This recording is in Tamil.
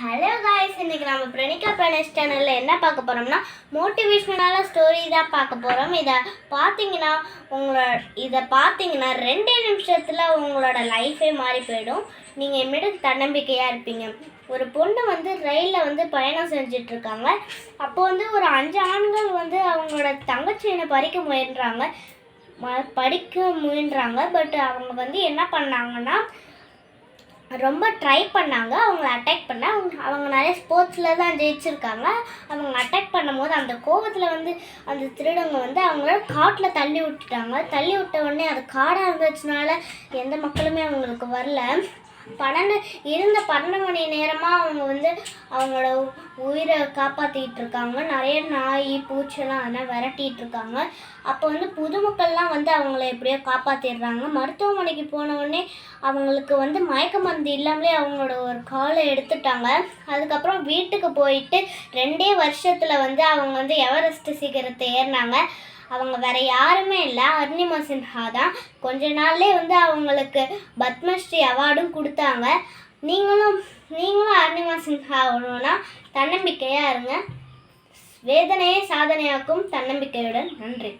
ஹலோ காய்ஸ் இன்னைக்கு நம்ம பிரணிகா பிரணேஷ் சேனலில் என்ன பார்க்க போகிறோம்னா மோட்டிவேஷ்னலான ஸ்டோரி தான் பார்க்க போகிறோம் இதை பார்த்தீங்கன்னா உங்களோட இதை பார்த்தீங்கன்னா ரெண்டே நிமிஷத்தில் உங்களோட லைஃபே மாறி போயிடும். நீங்கள் இம்மிடிக்கு தன்னம்பிக்கையாக இருப்பீங்க. ஒரு பொண்ணு வந்து ரயிலில் வந்து பயணம் செஞ்சிட்ருக்காங்க அப்போ வந்து ஒரு அஞ்சு ஆண்கள் வந்து அவங்களோட தங்கச்சியினை பறிக்க முயன்றாங்க. ம- படிக்க முயன்றாங்க. பட் அவங்க வந்து என்ன பண்ணாங்கன்னா ரொம்ப ட்ரை பண்ணாங்க. அவங்கள அட்டாக் பண்ண. அவங்க அவங்க நிறைய ஸ்போர்ட்ஸில் தான் ஜெயிச்சிருக்காங்க. அவங்க அட்டாக் பண்ணும்போது அந்த கோபத்தில் வந்து அந்த திருடங்க வந்து அவங்கள காட்டில் தள்ளி விட்டுட்டாங்க. தள்ளி விட்ட உடனே அது காடாக இருந்துச்சுனால எந்த மக்களுமே அவங்களுக்கு வரல. பன்னெண்டு இருந்த பன்னெண்டு மணி நேரமாக அவங்க வந்து அவங்களோட உயிரை காப்பாற்றிட்டு இருக்காங்க நிறைய நாய் பூச்செல்லாம் அதெல்லாம் விரட்டிகிட்டு இருக்காங்க அப்போ வந்து பொதுமக்கள்லாம் வந்து அவங்கள எப்படியோ காப்பாற்றிடுறாங்க மருத்துவமனைக்கு போனவுடனே அவங்களுக்கு வந்து மயக்க மருந்து இல்லாமலே அவங்களோட ஒரு காலை எடுத்துட்டாங்க. அதுக்கப்புறம் வீட்டுக்கு போயிட்டு ரெண்டே வருஷத்தில் வந்து அவங்க வந்து எவரெஸ்ட் சிகரத்தை ஏறினாங்க. அவங்க வேற யாருமே இல்லை. அருணிமா சின்ஹா தான். கொஞ்ச நாள்லேயே வந்து அவங்களுக்கு பத்மஸ்ரீ அவார்டும் கொடுத்தாங்க. நீங்களும் நீங்களும் அருணிமா சின்ஹா ஒன்றுனா தன்னம்பிக்கையாக இருங்க. வேதனையை சாதனையாக்கும் தன்னம்பிக்கையுடன். நன்றி.